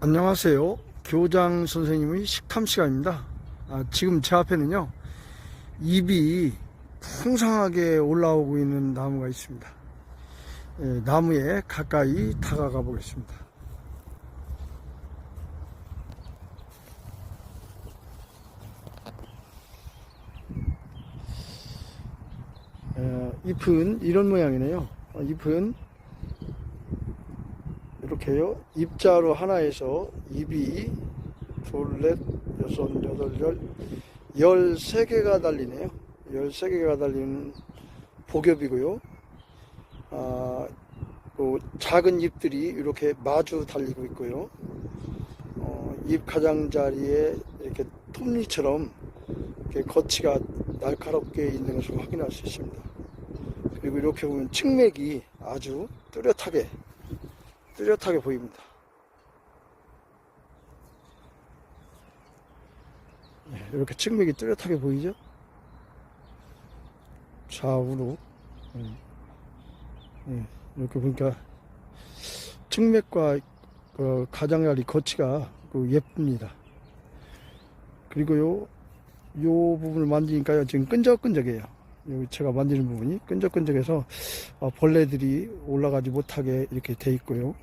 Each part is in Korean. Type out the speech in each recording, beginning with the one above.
안녕하세요. 교장 선생님의 식탐 시간입니다. 아, 지금 제 앞에는요, 잎이 풍성하게 올라오고 있는 나무가 있습니다. 예, 나무에 가까이 다가가 보겠습니다. 어, 잎은 이런 모양이네요. 어, 잎은 이렇게요. 입자로 하나에서 입이 둘, 넷, 여섯, 여덟, 열, 열세 개가 달리네요. 열세 개가 달리는 복엽이고요. 아, 또 작은 잎들이 이렇게 마주 달리고 있고요. 어, 잎 가장자리에 이렇게 톱니처럼 이렇게 거치가 날카롭게 있는 것을 확인할 수 있습니다. 그리고 이렇게 보면 측맥이 아주 뚜렷하게 뚜렷하게 보입니다. 네, 이렇게 측맥이 뚜렷하게 보이죠? 좌우로 음, 음, 이렇게 보니까 측맥과 그 가장자리 거치가 그 예쁩니다. 그리고요, 요 부분을 만지니까요, 지금 끈적끈적해요. 여기 제가 만지는 부분이 끈적끈적해서 어, 벌레들이 올라가지 못하게 이렇게 돼 있고요.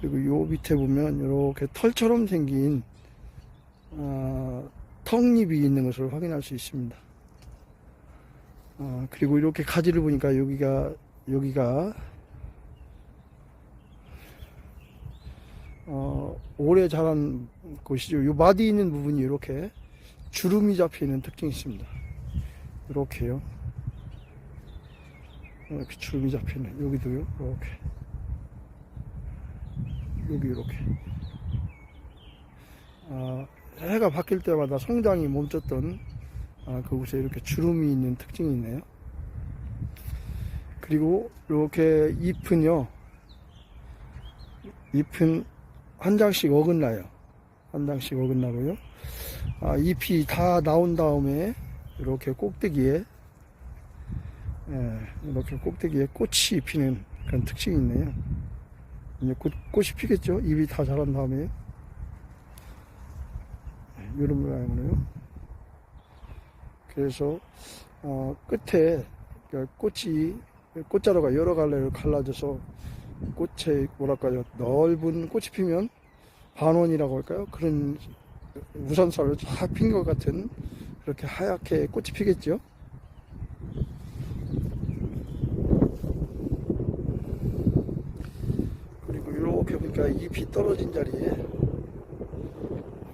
그리고 요 밑에 보면 이렇게 털처럼 생긴 어, 턱잎이 있는 것을 확인할 수 있습니다. 어, 그리고 이렇게 가지를 보니까 여기가 여기가 어, 오래 자란 곳이죠. 요 마디 있는 부분이 이렇게 주름이 잡혀 있는 특징이 있습니다. 이렇게요. 이렇게 주름이 잡혀 있는 여기도요. 이렇게. 여기 이렇게 아, 해가 바뀔 때마다 성장이 멈췄던 아, 그곳에 이렇게 주름이 있는 특징이 있네요. 그리고 이렇게 잎은요, 잎은 한 장씩 어긋나요. 한 장씩 어긋나고요. 아, 잎이 다 나온 다음에 이렇게 꼭대기에 예, 이렇게 꼭대기에 꽃이 피는 그런 특징이 있네요. 이제 곧 꽃이 피겠죠. 잎이 다 자란 다음에 이런 모양으로요. 그래서 어, 끝에 그 꽃이 꽃자루가 여러 갈래로 갈라져서 꽃에 뭐랄까요 넓은 꽃이 피면 반원이라고 할까요? 그런 우산살을 쫙핀 것 같은 그렇게 하얗게 꽃이 피겠죠. 그리고 보니까 잎이 떨어진 자리에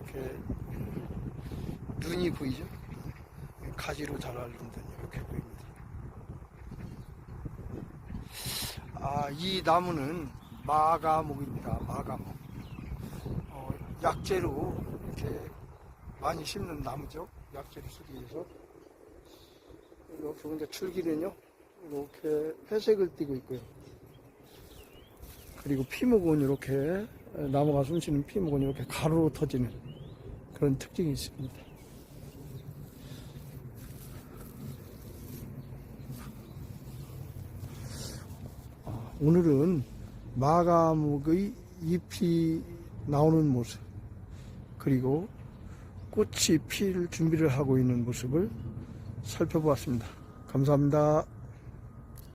이렇게 눈이 보이죠? 가지로 잘 알린 듯 이렇게 보입니다. 아, 이 나무는 마가목입니다. 마가목. 어, 약재로 이렇게 많이 심는 나무죠. 약재로 쓰기 위해서. 이렇게 보니까 줄기는요, 이렇게 회색을 띠고 있고요. 그리고 피목은 이렇게 나무가 숨쉬는 피목은 이렇게 가로로 터지는 그런 특징이 있습니다. 아, 오늘은 마가목의 잎이 나오는 모습 그리고 꽃이 필 준비를 하고 있는 모습을 살펴보았습니다. 감사합니다.